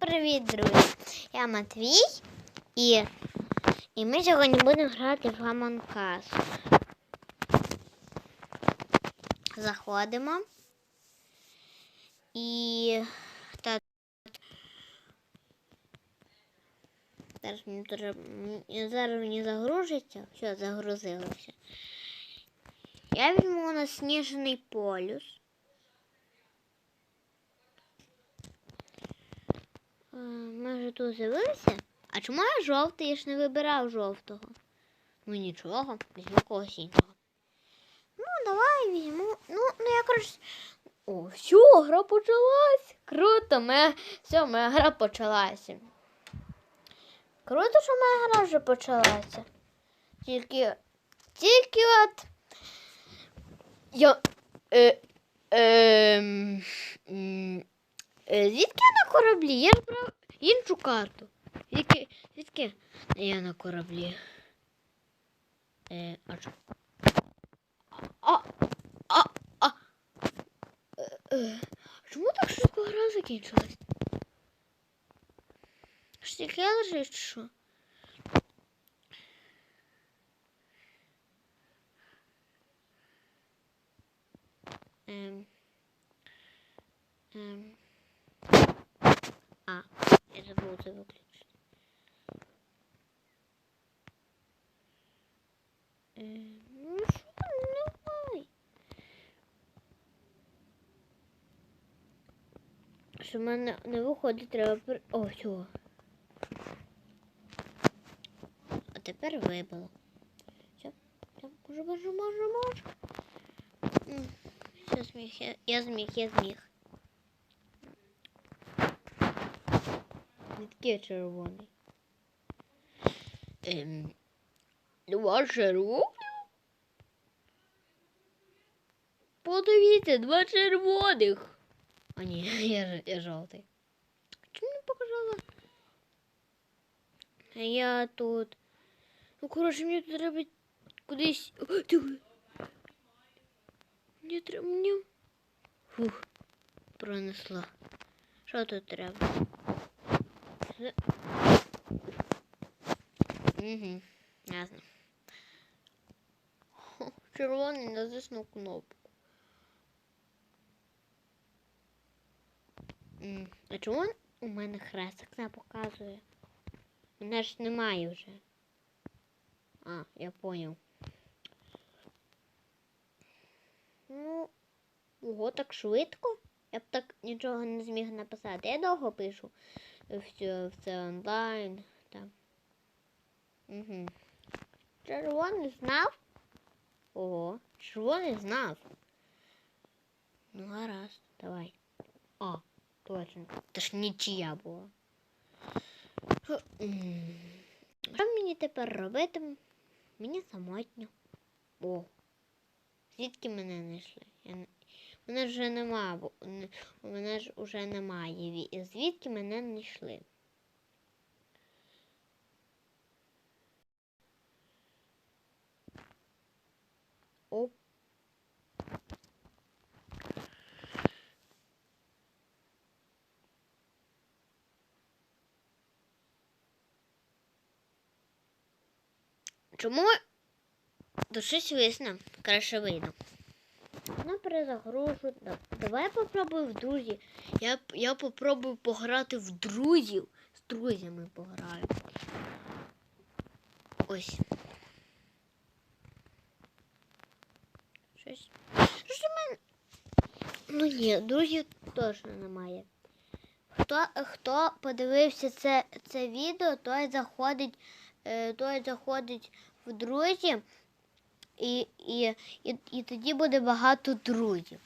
Привіт, друзі! Я Матвій і, і ми сьогодні будемо грати в Among Us. Заходимо. І та, зараз мені. Зараз мені загружиться. Все, загрузилося. Я візьму на сніжений полюс. Ми вже тут з'явилися. А чому я жовтий? Я ж не вибирав жовтого. Ну нічого, візьму когось іншого. Ну, давай візьму. Ну, ну я коротше. О, все, гра почалась. Круто, моя... все, моя гра почалася. Круто, що моя гра вже почалася. Тільки. Тільки от. Я. Е, е, е, звідки я на кораблі? Я брав іншу карту. Звідки, звідки я на кораблі? Е, а що? А, а, а. Е, е, чому так швидко гра закінчилась? Штіки лежить, що? Ем. Ем. А, я забув це виключити. Ем, ну що, давай. Що в мене не виходить, треба пер... О, все. А тепер вибило. Все, може, може, може, може. Все, зміг, я, я зміг, я зміг. Не такий червоний. Ем, два червоних? Подивіться, два червоних. А ні, я, я жовтий. Чому не показала? А я тут. Ну, коротше, мені тут треба кудись. О, диви. Мені треба. Мені... Фух, пронесла. Що тут треба? Угу, ясно. Червоний натиснув кнопку. А чому у мене хрестик не показує? Мене ж немає вже. А, я понял. Ну, ого, так швидко. Я б так нічого не зміг написати. Я довго пишу все, все онлайн. Там. Угу. Червоний знав? Ого, червоний знав. Ну, гаразд, давай. О, точно. Це ж нічия була. Що мені тепер робити? Мені самотньо. О. Звідки мене знайшли? Я не... Мене вже нема, бо у мене ж уже немає. Звідки мене знайшли? Чому до щось висне? Краще вийду. Ну, перезагружу. Да- Давай попробую в друзі. Я, я попробую пограти в друзів. З друзями пограю. Ось. Щось. Що ж у? Ну ні, друзів точно немає. Хто, хто подивився це, це відео, той заходить, е, той заходить друзі, і, і, і, і тоді буде багато друзів.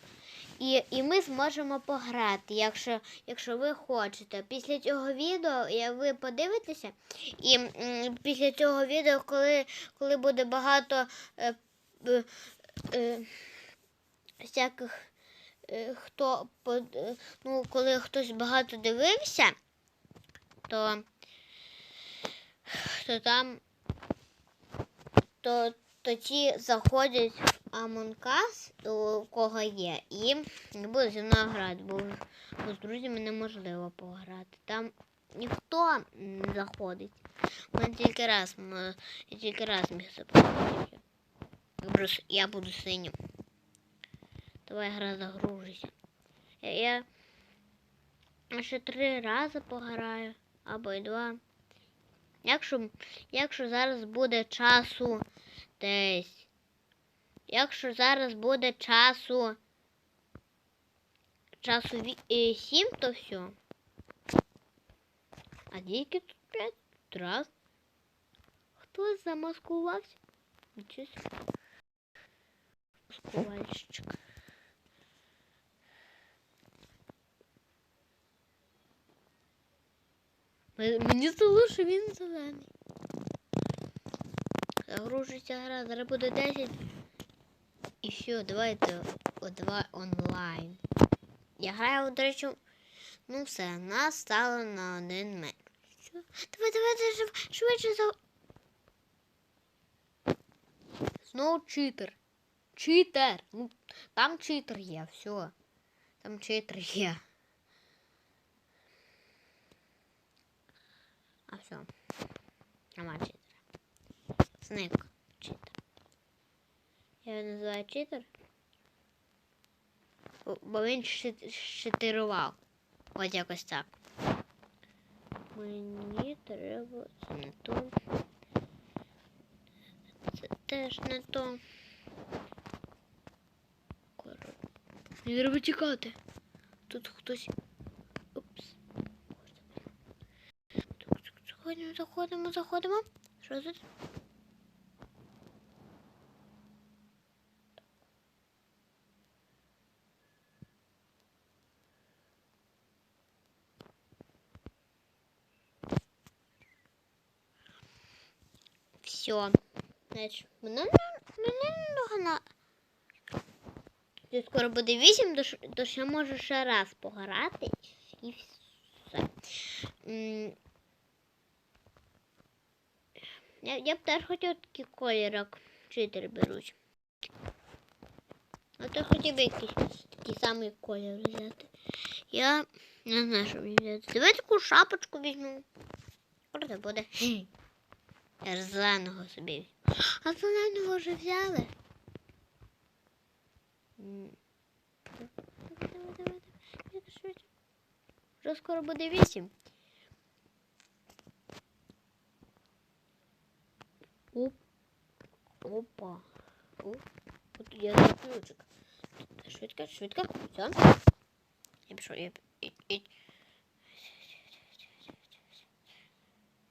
І, і ми зможемо пограти, якщо, якщо ви хочете. Після цього відео ви подивитеся, і м, після цього відео, коли, коли буде багато е, е, е, всяких, е, хто под- е, ну, коли хтось багато дивився, то, то там то, то ті заходять в Us, у кого є, і не будуть зі мною грати, бо, бо з друзями неможливо пограти. Там ніхто не заходить. Мене тільки раз, м- я тільки раз міг запросити. Я буду синім. Давай гра загружуся. Я, я ще три рази пограю, або й два. Якщо, якщо зараз буде часу десь. Якщо зараз буде часу часу ві- е, сім, то все. А тільки тут п'ять Тут раз. Хтось замаскувався? Маскувальщик. Мені здалося, що він зелений. Загружується гра, зараз буде 10. І все, давайте о, давай онлайн. Я граю, до речі, ну все, нас стало на один менше. Давай, давай, давай, шв- швидше за. Знову читер. Читер. Ну, там читер є, все. Там читер є. А все. Нема читера. Сник читер. Я його називаю читер. Бо- він щитирував. От якось так. Мені треба це не то. Це теж не то. Коротше. Мені треба тікати. Тут хтось. Заходимо, заходимо, заходимо. Що тут? Все. Значить, мене, на... Тут скоро буде 8, тож, тож я можу ще раз пограти і все. Я, я б теж хотів такий колір, як вчитель беруть. А то хотів би якийсь такий самий колір взяти. Я не знаю, що мені взяти. Давай таку шапочку візьму. Правда буде. Я ж зеленого собі. А зеленого вже взяли. Давай, давай, давай. Вже скоро буде вісім. Оп. Опа. Оп. От я за ключик. Швидко, швидко. Все. Я пішов, я... І...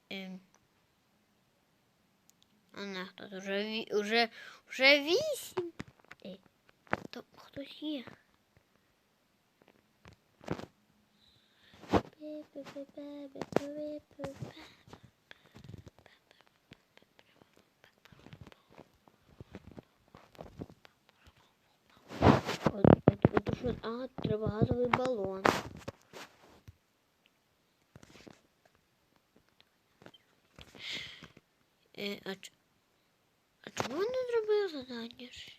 Ем. Тут уже, уже, уже вісім. Ей, там хтось є. Пе-пе-пе-пе-пе-пе-пе. от, от що, а, треба газовий балон. Е, а, ч- а чому не зробив задання? ж?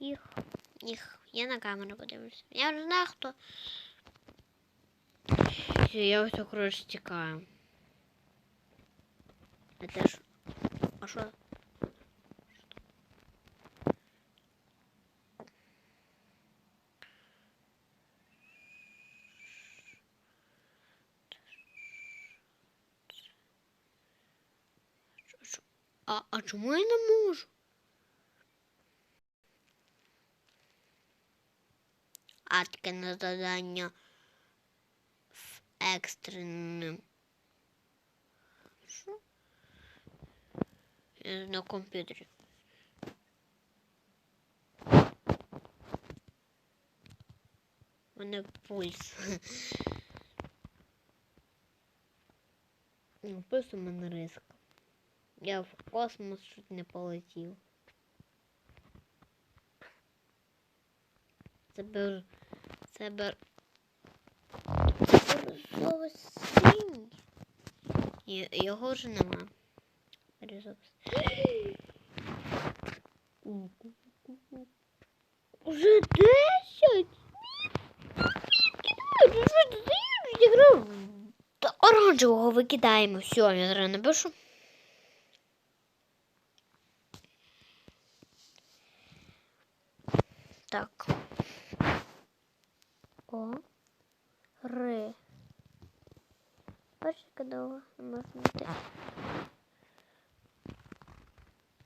Їх, їх, я на камеру подивлюся. Я вже знаю, хто. Все, я ось коротше стікаю. А теж. А що? А, а чому я не можу? А таке на задання в екстреним. Що? Я на комп'ютері. У мене пульс. Ну, просто в мене риск. Я в космос чуть не полетів. Це бер... Це бер... Бірюзово синій. Його вже нема. Бірюзово синій. Уже 10? Та оранжевого викидаємо. Все, я зараз напишу. Так. О. Ри. Довго не можна знайти.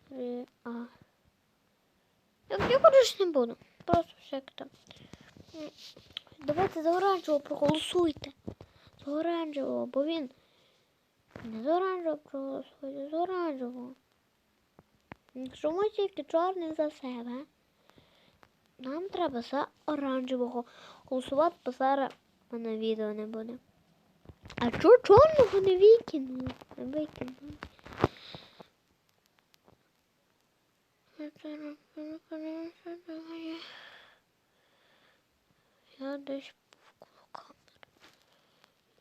Ри. А. Я, не буду. Просто всяке там. Давайте за оранжевого проголосуйте. За оранжевого, бо він. Не за оранжевого проголосуйте, за оранжевого. Ми тільки чорний за себе. Нам треба за оранжевого голосувати, бо зараз мене відео не буде. А чого чорного не викинули? Не викинули. Я десь в камеру.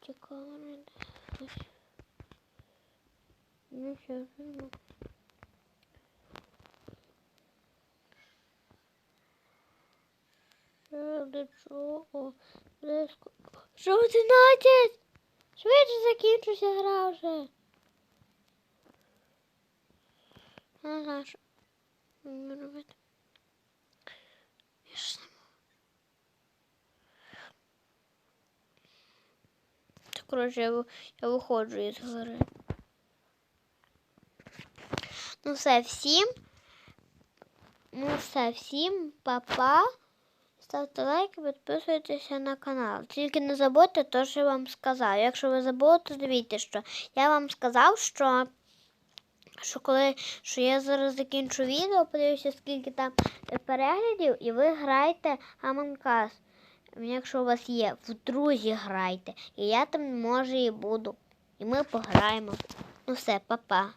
Ці камери десь. Ну, все, ну. До чого? Близько. Що одинадцять? Швидше закінчуся гра вже. Знаю, що робити. Я ж. Так, коротше, я, я виходжу із гри. Ну все, всім. Ну все, всім, па-па. Ставте лайки, підписуйтеся на канал. Тільки не забудьте те, що я вам сказав. Якщо ви забули, то дивіться, що я вам сказав, що, що коли що я зараз закінчу відео, подивлюся, скільки там переглядів, і ви граєте Аманкас. Якщо у вас є, в друзі грайте. І я там може і буду. І ми пограємо. Ну все, па-па.